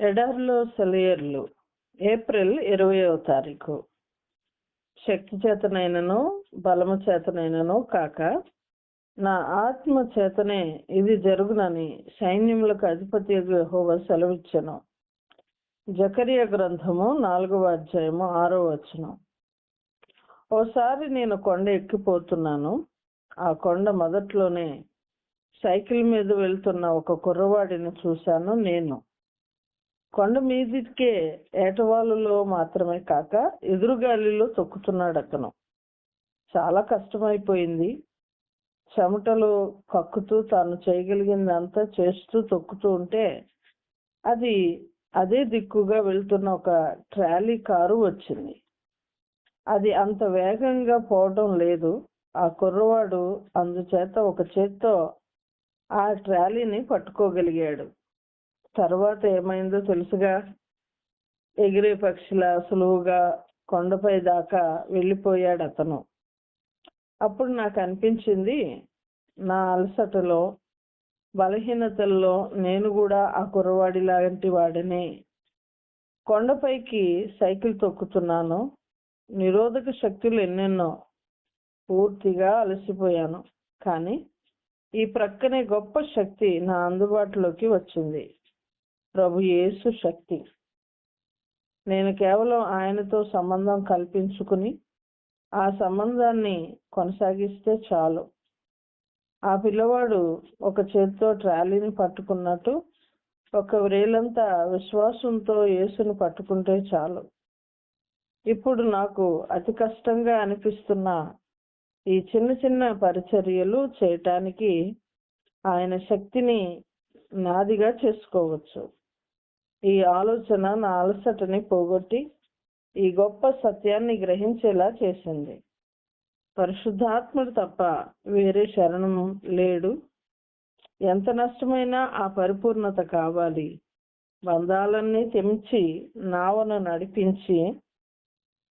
ఎడార్లో సెలయర్లు. April ఇరవయో తారీఖు. శక్తి చేతనైనను బలము చేతనైనను కాక నా ఆత్మ చేతనే ఇది జరుగునని సైన్యములకు అధిపతి హోవ సెలవిచ్చను. జకరియ గ్రంథము నాలుగవ అధ్యాయము ఆరో వచనం. ఓసారి నేను కొండ ఎక్కిపోతున్నాను. ఆ కొండ మొదట్లోనే సైకిల్ మీద వెళ్తున్న ఒక కుర్రవాడిని చూశాను నేను. కొండ మీదికే ఏటవాలులో మాత్రమే కాక ఎదురుగాలిలో తొక్కుతున్నాడు అతను చాలా కష్టమైపోయింది. చెమటలు కక్కుతూ తాను చేయగలిగిందంతా చేస్తూ తొక్కుతూ ఉంటే అది అదే దిక్కుగా వెళ్తున్న ఒక ట్రాలీ కారు వచ్చింది. అది అంత వేగంగా పోవడం లేదు. ఆ కుర్రవాడు అందుచేత ఒక చేత్తో ఆ ట్రాలీని పట్టుకోగలిగాడు. తర్వాత ఏమైందో తెలుసుగా. ఎగిరే పక్షిలా సులువుగా కొండపై దాకా వెళ్ళిపోయాడు అతను అప్పుడు నాకు అనిపించింది నా అలసటలో బలహీనతల్లో నేను కూడా ఆ కుర్రవాడి లాంటి వాడిని. కొండపైకి సైకిల్ తొక్కుతున్నాను. నిరోధక శక్తులు ఎన్నెన్నో. పూర్తిగా అలసిపోయాను. కానీ ఈ ప్రక్కనే గొప్ప శక్తి నా అందుబాటులోకి వచ్చింది. ప్రభు యేసు శక్తి. నేను కేవలం ఆయనతో సంబంధం కల్పించుకుని ఆ సంబంధాన్ని కొనసాగిస్తే చాలు. ఆ పిల్లవాడు ఒక చేత్తో ట్రాలీని పట్టుకున్నట్టు ఒక వ్రేలంతా విశ్వాసంతో యేసును పట్టుకుంటే చాలు. ఇప్పుడు నాకు అతి కష్టంగా అనిపిస్తున్న ఈ చిన్న చిన్న పరిచర్యలు చేయటానికి ఆయన శక్తిని నాదిగా చేసుకోవచ్చు. ఈ ఆలోచన నా అలసటని పోగొట్టి ఈ గొప్ప సత్యాన్ని గ్రహించేలా చేసింది. పరిశుద్ధాత్ముడు తప్ప వేరే శరణము లేడు. ఎంత నష్టమైనా ఆ పరిపూర్ణత కావాలి. బంధాలన్నీ తెంచి నావను నడిపించి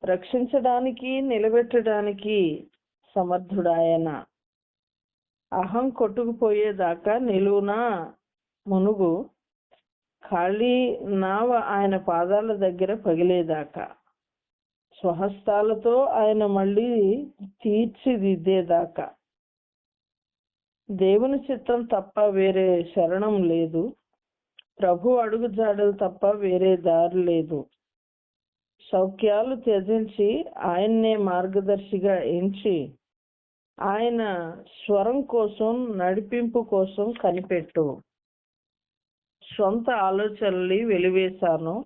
రక్షించడానికి నిలబెట్టడానికి సమర్థుడాయన. అహం కొట్టుకుపోయేదాకా నిలువునా మునుగు ఖాళీ నావ ఆయన పాదాల దగ్గర పగిలేదాకా. స్వహస్తాలతో ఆయన మళ్ళీ తీర్చిదిద్దేదాకా. దేవుని చిత్తం తప్ప వేరే శరణం లేదు. ప్రభు అడుగుజాడలు తప్ప వేరే దారి లేదు. సౌఖ్యాలు త్యజించి ఆయన్నే మార్గదర్శిగా ఎంచి ఆయన స్వరం కోసం నడిపింపు కోసం కనిపెట్టు. సొంత ఆలోచనల్ని వెలివేశాను.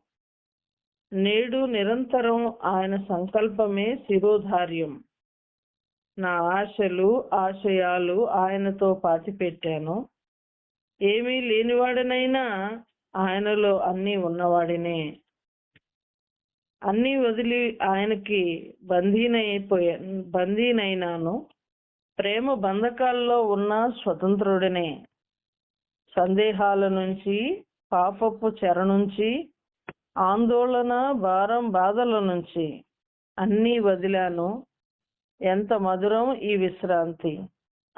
నేడు నిరంతరం ఆయన సంకల్పమే శిరోధార్యం. నా ఆశలు ఆశయాలు ఆయనతో పాతిపెట్టాను. ఏమీ లేనివాడనైనా ఆయనలో అన్నీ ఉన్నవాడినే. అన్నీ వదిలి ఆయనకి బందీనైపోయా బందీనైనాను ప్రేమ బంధకాల్లో ఉన్న స్వతంత్రుడినే. సందేహాల నుంచి పాపపు చెర నుంచి ఆందోళన భారం బాధల నుంచి అన్నీ వదిలాను. ఎంత మధురం ఈ విశ్రాంతి.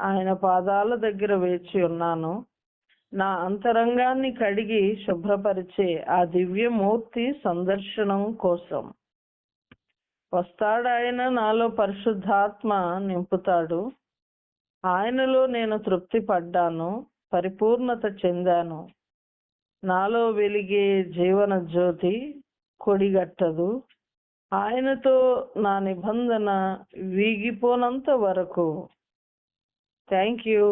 ఆయన పాదాల దగ్గర వేచి ఉన్నాను. నా అంతరంగాన్ని కడిగి శుభ్రపరిచే ఆ దివ్యమూర్తి సందర్శనం కోసం. వస్తాడాయన నాలో పరిశుద్ధాత్మ నింపుతాడు. ఆయనలో నేను తృప్తి పడ్డాను పరిపూర్ణత చెందాను. నాలో వెలిగే జీవన జ్యోతి కొడిగట్టదు. ఆయనతో నా నిబంధన వీగిపోనంత వరకు. Thank you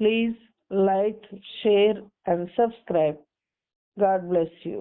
please like share and subscribe God bless you